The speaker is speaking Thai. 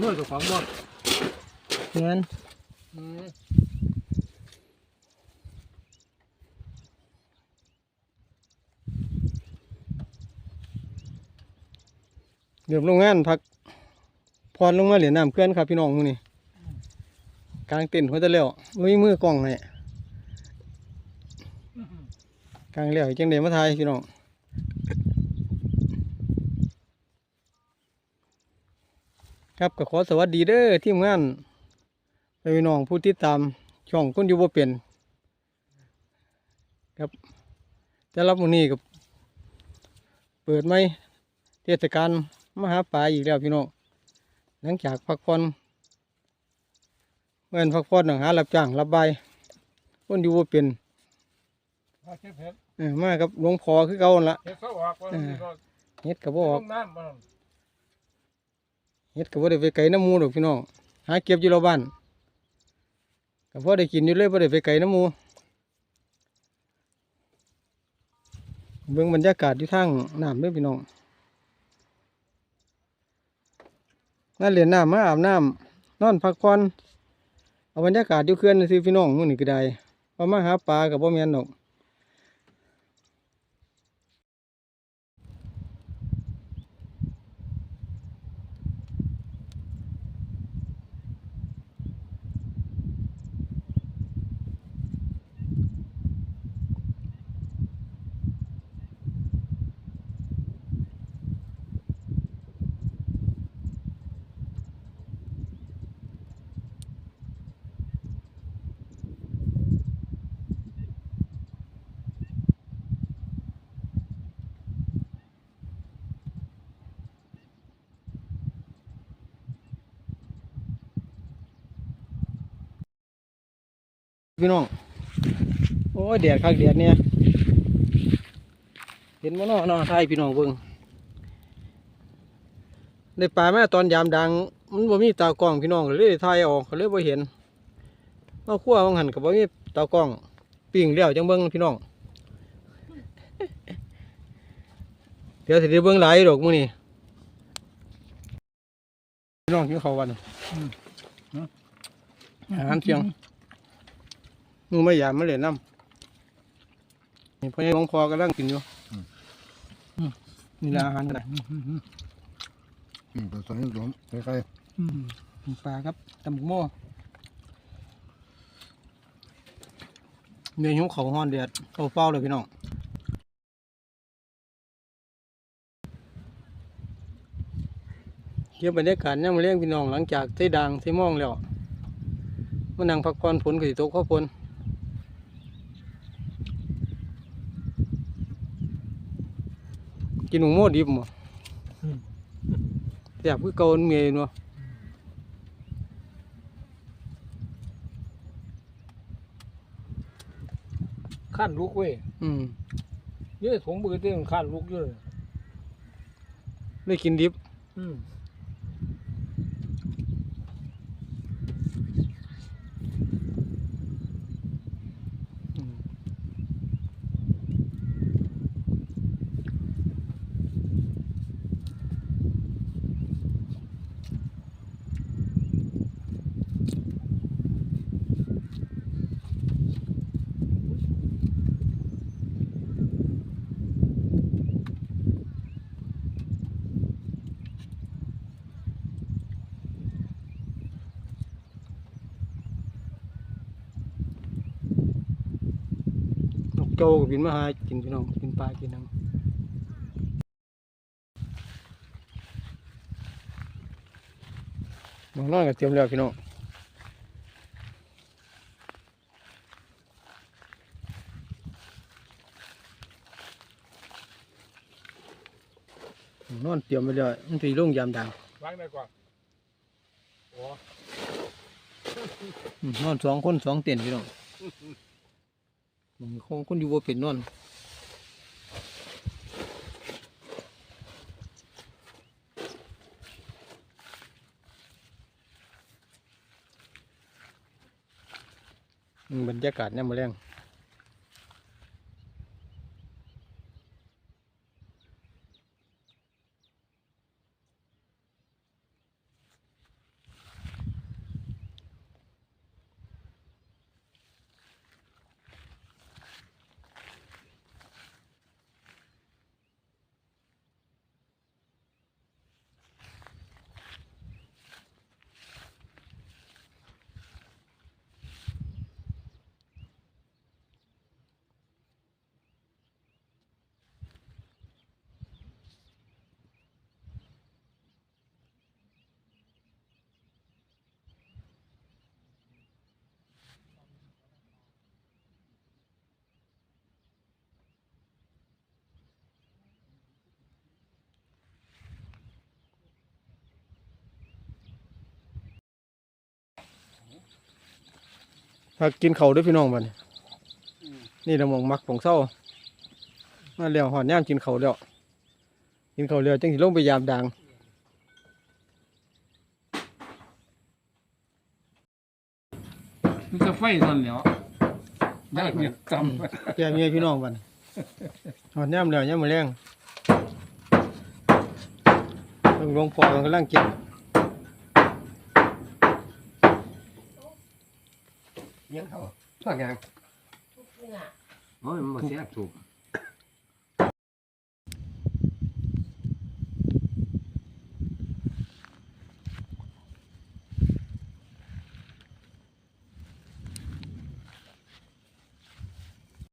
นวดกับของบ่เงินเดี๋ยวโรงงานพักพรลงมาเหรียญน้ำเกลือนครับพี่น้องมือนี้กลางเต็นท์หัวตะแล้วมีมือกล้องให้กลางแล้วจังได๋มาถ่ายพี่น้อง ครับก็ขอสวัสดีเด้อทีมงานพี่น้องผู้ติดตามช่องคนอยู่บ่เป็นครับ จะรับมื้อนี้กับเปิดไหมเทศกาลมหาปลาอีกแล้วพี่น้องหลังจากพักผ่อนเมื่อนพักผ่อนหนังหารับจ้างรับใบายคนอยู่ว่าเป็นมาเก็บเห็ดเออมากับหลวงพ่อคือเก่าหั่นละเห็ดเขาออกว่าเออนี่ก็เฮ็ดกับบ่ออกลงน้ำมัน เฮ็ดกับบ่ได้ไปไกลน้ำมูดอกพี่น้องหาเก็บอยู่เราบ้านกับพ่ได้กินอยู่เลยบ่ได้ไปไกลน้ำมูเบิ่งบรรยากาศอยู่ทางน้ำเด้อพี่น้องนั่นเรียนน้ำมาอาบน้ำนอนพักผ่อนเอาบรรยากาศอยู่เขื่อนซื่อพี่น้องมื้อนี้ก็ได้ว่ามาหาปลากับบ่แม่นดอก พี่น้อง โอ้ยแดดคักแดดเนี่ย เห็นมั้เนาะเนาะไทยพี่น้องเบิ่งในป่าแม่ตอนยามดัง มันบ่มีตากล้องพี่น้องก็เลยถ่ายเออกก็เลยบ่เห็นเอาขั้วบางหันก็บ่มีตากล้องปิ้งแล้วจังเบิ่งพี่น้อง เดี๋ยวสิได้เบิ่งหลายดอกมื้อนี้พี่น้องกินข้าววันอาหารเที่ยงมึ งไม่อยากมาเล่นน้ำนี่พ่อใหญ่หลวงพ่อกำลังกินอยู่อืมนี่ละอาหารกันนะอืมผสมผสมคล้ายปลาครับตำบักโม่เนื้อหิวเขาวห้อนเดือดเอาเฝ้าเลยพี่น้องเกี่ยวบรรยากาศยังมาเลี้ยงพี่น้องหลังจากที่ดังที่มองแล้วมานั่งพักผ่อนฝนก็สิตกข้าวฝน กินหมูโม่ดิบมั้แซ่บคือเก่าอันเมียอยู่เนาะขั้นลูกเว้ยอืมเยอะถุงมือเต้นขั้นลูกเยอะได้กินดิบ อืม โจก็บินมาหากินพี่น้องกินปลากินหนังมองนอนก็เตรียมแล้วพี่น้องหม้องนอนเตรียมไปแล้วมันสีลงยามดังวางได้ก่อนโอ้อืมนอนสองคนสองเต็นท์พี่น้องมัน คงคนอยู่บ่เป็นนอนบรรยากาศเนี่ยามมาแรง มากินเขาวเด้วยพี่น้องบัดนี้นี่ละหมองมักของเศร้ามาแล้วหอดย่ามกินเขาวแล้วกินเขาวแล้วจังสิลงไปยามดังมันจะไฟตอนแล้วได้เนี่ยจำแกเมียพี่น้องบัดนี้หอดย่ามแล้วย่ามมือแรงต้องลงพอกันกำลังกิน ยังเขาทอดยังโอ้ยมันมาเสียถูก